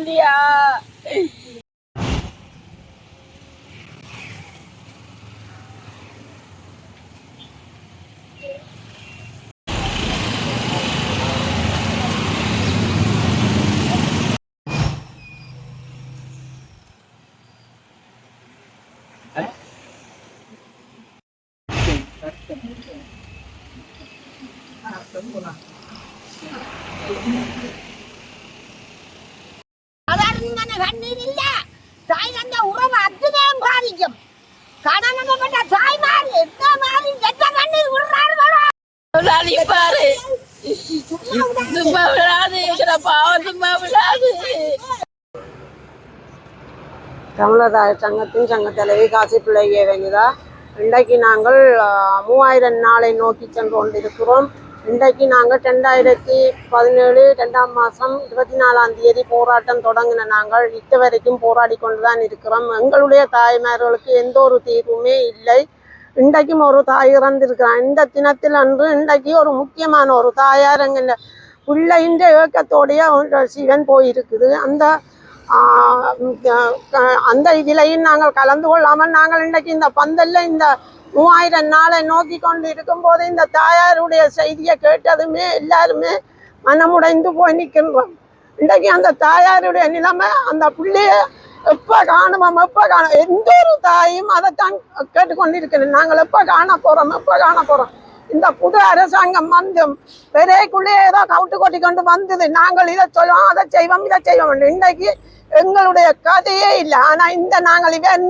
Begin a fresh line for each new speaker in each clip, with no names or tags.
மனம் இறக்க முடியா
கண்ணீர் இல்ல தாய் தந்த உறவு அத்துதான் பாதிக்கும். கடனப்பட்ட தாய்மார் எந்த மாதிரி எந்த கண்ணீர் விடுறார்களோ?
பாரு. சும்மா விழாது எங்களை பாவம் சும்மா விழாது
தமிழர் சங்கத்தின் சங்க தலைவி காசி பிள்ளைய வேங்குதா இன்றைக்கு நாங்கள் மூவாயிரம் நாளை நோக்கி சென்று கொண்டிருக்கிறோம். இன்றைக்கு நாங்கள் ரெண்டாயிரத்தி பதினேழு ரெண்டாம் மாதம் இருபத்தி நாலாம் தேதி போராட்டம் தொடங்கின நாங்கள் இத்த வரைக்கும் போராடி கொண்டு தான் இருக்கிறோம். எங்களுடைய தாய்மார்களுக்கு எந்த ஒரு தீர்வுமே இல்லை. இன்றைக்கும் ஒரு தாய் இறந்திருக்கிறான். இந்த தினத்தில் அன்று இன்றைக்கு ஒரு முக்கியமான ஒரு தாயார் எங்கள் பிள்ளையின் இயக்கத்தோடைய ஒரு சிவன் போயிருக்குது. அந்த அந்த இதிலையும் நாங்கள் கலந்து கொள்ளாமல் நாங்கள் இன்றைக்கு இந்த பந்தல்ல இந்த மூவாயிரம் நாளை நோக்கி கொண்டு இருக்கும்போது இந்த தாயாருடைய செய்தியை கேட்டதுமே எல்லாருமே மனமுடைந்து போய் நிற்கின்றோம். இன்றைக்கு அந்த தாயாருடைய நிலைமை அந்த பிள்ளைய எப்போ காணுவோம் எப்போ காண எந்த ஒரு தாயும் அதைத்தான் கேட்டுக்கொண்டிருக்கிறேன் நாங்கள் எப்போ காண போகிறோம் எப்போ காண போகிறோம் இந்த புது அரசாங்கம் வந்து பெரியக்குள்ளே ஏதோ கவுட்டு கொட்டி கொண்டு வந்தது. நாங்கள் இதை சொல்லுவோம் அதை செய்வோம் இதை செய்வோம். இன்றைக்கு எங்களுடைய கதையே இல்லை. ஆனால் இந்த நாங்கள் இவன்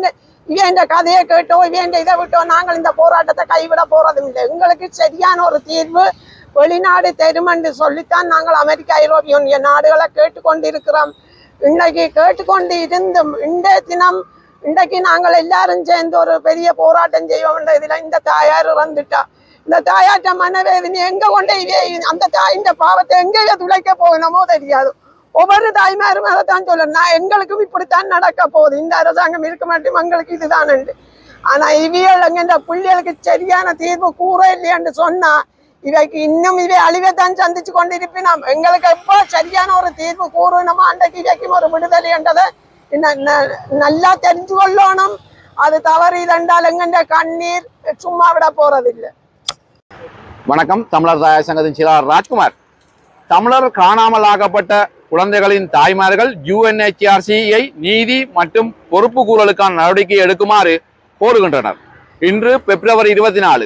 இவன் கதையை கேட்டோ இவன் இதை விட்டோ நாங்கள் இந்த போராட்டத்தை கைவிட போறதும் இல்லை எங்களுக்கு சரியான ஒரு தீர்வு வெளிநாடு தெருமென்று சொல்லித்தான் நாங்கள் அமெரிக்கா ஐரோப்பிய ஒன்றிய நாடுகளை கேட்டுக்கொண்டிருக்கிறோம். இன்னைக்கு கேட்டுக்கொண்டு இருந்தும் இன்றைய தினம் இன்றைக்கு நாங்கள் எல்லாரும் சேர்ந்து ஒரு பெரிய போராட்டம் செய்வோம்ன்ற இதில் இந்த தாயார் இறந்துட்டா. இந்த தாயாட்ட மனவேதனை எங்க கொண்டு இவே அந்த தாயின் பாவத்தை எங்கே துளைக்க போகணுமோ தெரியாது. ஒவ்வொரு தாய்மாரும் அதைத்தான் சொல்லணும். நான் எங்களுக்கும் இப்படித்தான் நடக்க போகுது. இந்த அரசாங்கம் இருக்க மாட்டோம் எங்களுக்கு இதுதான் ஆனா இவியல் எங்க பிள்ளைகளுக்கு சரியான தீர்வு கூற இல்லையான்னு சொன்னா இவைக்கு இன்னும் இவை அழிவைத்தான் சந்திச்சு கொண்டிருப்பினோம் எங்களுக்கு எப்போ சரியான ஒரு தீர்வு கூறணுமோ? அன்றைக்கு இவைக்கும் ஒரு விடுதலை என்றதை நல்லா தெரிஞ்சு கொள்ளணும். அது தவறு இதென்றால் எங்கென்ற கண்ணீர் சும்மா விட போறதில்லை.
வணக்கம். தமிழர் தாய சங்கத்தின் சிலார் ராஜ்குமார். தமிழர் காணாமல் ஆக்கப்பட்ட குழந்தைகளின் தாய்மார்கள் யுஎன்ஹெச்ஆர்சியை நீதி மற்றும் பொறுப்பு கூறலுக்கான நடவடிக்கை எடுக்குமாறு கோருகின்றனர். இன்று பிப்ரவரி இருபத்தி நாலு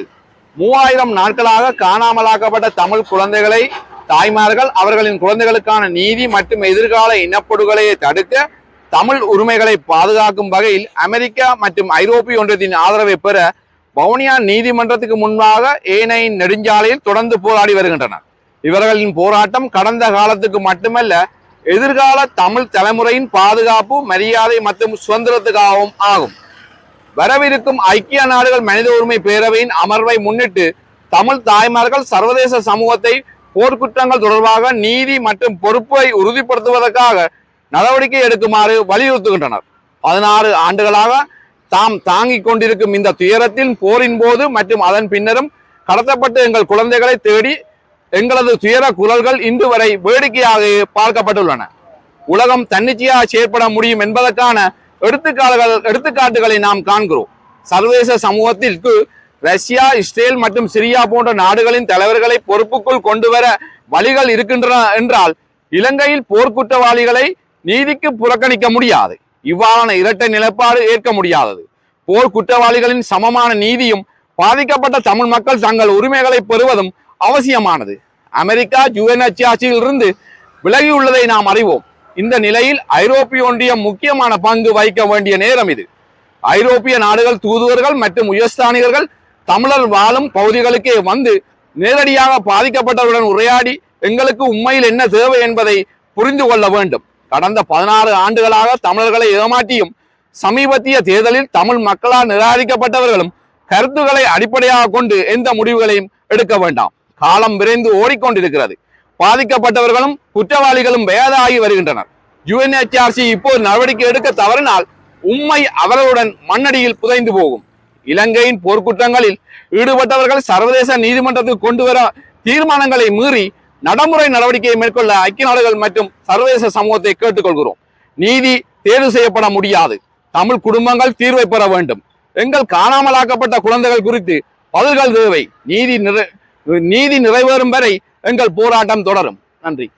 மூவாயிரம் நாட்களாக காணாமலாக்கப்பட்ட தமிழ் குழந்தைகளை தாய்மார்கள் அவர்களின் குழந்தைகளுக்கான நீதி மற்றும் எதிர்கால இனப்படுகொலையை தடுக்க தமிழ் உரிமைகளை பாதுகாக்கும் வகையில் அமெரிக்கா மற்றும் ஐரோப்பிய ஒன்றியத்தின் ஆதரவை பெற வவுனியா நீதிமன்றத்துக்கு முன்பாக ஏனையின் நெடுஞ்சாலையில் தொடர்ந்து போராடி வருகின்றனர். இவர்களின் போராட்டம் கடந்த காலத்துக்கு மட்டுமல்ல எதிர்கால தமிழ் தலைமுறையின் பாதுகாப்பு மரியாதை மற்றும் சுதந்திரத்துக்காகவும் ஆகும். வரவிருக்கும் ஐக்கிய நாடுகள் மனித உரிமை பேரவையின் அமர்வை முன்னிட்டு தமிழ் தாய்மார்கள் சர்வதேச சமூகத்தை போர்க்குற்றங்கள் தொடர்பாக நீதி மற்றும் பொறுப்பை உறுதிப்படுத்துவதற்காக நடவடிக்கை எடுக்குமாறு வலியுறுத்துகின்றனர். பதினாறு ஆண்டுகளாக தாம் தாங்கிக் கொண்டிருக்கும் இந்த துயரத்தில் போரின் போது மற்றும் அதன் பின்னரும் கடத்தப்பட்டு எங்கள் குழந்தைகளை தேடி எங்களது துயர குரல்கள் இன்று வரை வேடிக்கையாக பார்க்கப்பட்டுள்ளன. உலகம் தன்னிச்சையாக செயற்பட முடியும் என்பதற்கான எடுத்துக்காட்டுகள் எடுத்துக்காட்டுகளை நாம் காண்கிறோம். சர்வதேச சமூகத்திற்கு ரஷ்யா இஸ்ரேல் மற்றும் சிரியா போன்ற நாடுகளின் தலைவர்களை பொறுப்புக்குள் கொண்டு வர வழிகள் இருக்கின்றன என்றால் இலங்கையில் போர்க்குற்றவாளிகளை நீதிக்கு புறக்கணிக்க முடியாது. இவ்வாறான இரட்டை நிலைப்பாடு ஏற்க முடியாதது. போர் குற்றவாளிகளின் சமமான நீதியும் பாதிக்கப்பட்ட தமிழ் மக்கள் தங்கள் உரிமைகளை பெறுவதும் அவசியமானது. அமெரிக்கா யுஎன்ஹெச்ஆர்சியில் இருந்து விலகியுள்ளதை நாம் அறிவோம். இந்த நிலையில் ஐரோப்பிய ஒன்றியம் முக்கியமான பங்கு வகிக்க வேண்டிய நேரம் இது. ஐரோப்பிய நாடுகள் தூதுவர்கள் மற்றும் உயர்ஸ்தானிகர்கள் தமிழர் வாழும் பகுதிகளுக்கே வந்து நேரடியாக பாதிக்கப்பட்டவருடன் உரையாடி எங்களுக்கு உண்மையில் என்ன தேவை என்பதை புரிந்து கொள்ள வேண்டும். கடந்த பதினாறு ஆண்டுகளாக தமிழர்களை ஏமாற்றியும் சமீபத்திய தேர்தலில் தமிழ் மக்களால் நிராகரிக்கப்பட்டவர்களும் கருத்துக்களை அடிப்படையாக கொண்டு எந்த முடிவுகளையும் எடுக்க வேண்டாம். காலம் விரைந்து ஓடிக்கொண்டிருக்கிறது. பாதிக்கப்பட்டவர்களும் குற்றவாளிகளும் வேதாகி வருகின்றனர். யுஎன்ஹெச்ஆர்சி இப்போது நடவடிக்கை எடுக்க தவறினால் உண்மை அவர்களுடன் மண்ணடியில் புதைந்து போகும். இலங்கையின் போர்க்குற்றங்களில் ஈடுபட்டவர்கள் சர்வதேச நீதிமன்றத்துக்கு கொண்டு வர தீர்மானங்களை மீறி நடைமுறை நடவடிக்கையை மேற்கொள்ள ஐக்கிய நாடுகள் மற்றும் சர்வதேச சமூகத்தை கேட்டுக்கொள்கிறோம். நீதி தேர்வு செய்யப்பட முடியாது. தமிழ் குடும்பங்கள் தீர்வை பெற வேண்டும். எங்கள் காணாமலாக்கப்பட்ட குழந்தைகள் குறித்து பதில்கள் தேவை. நீதி நிறை நீதி நிறைவேறும் வரை எங்கள் போராட்டம் தொடரும். நன்றி.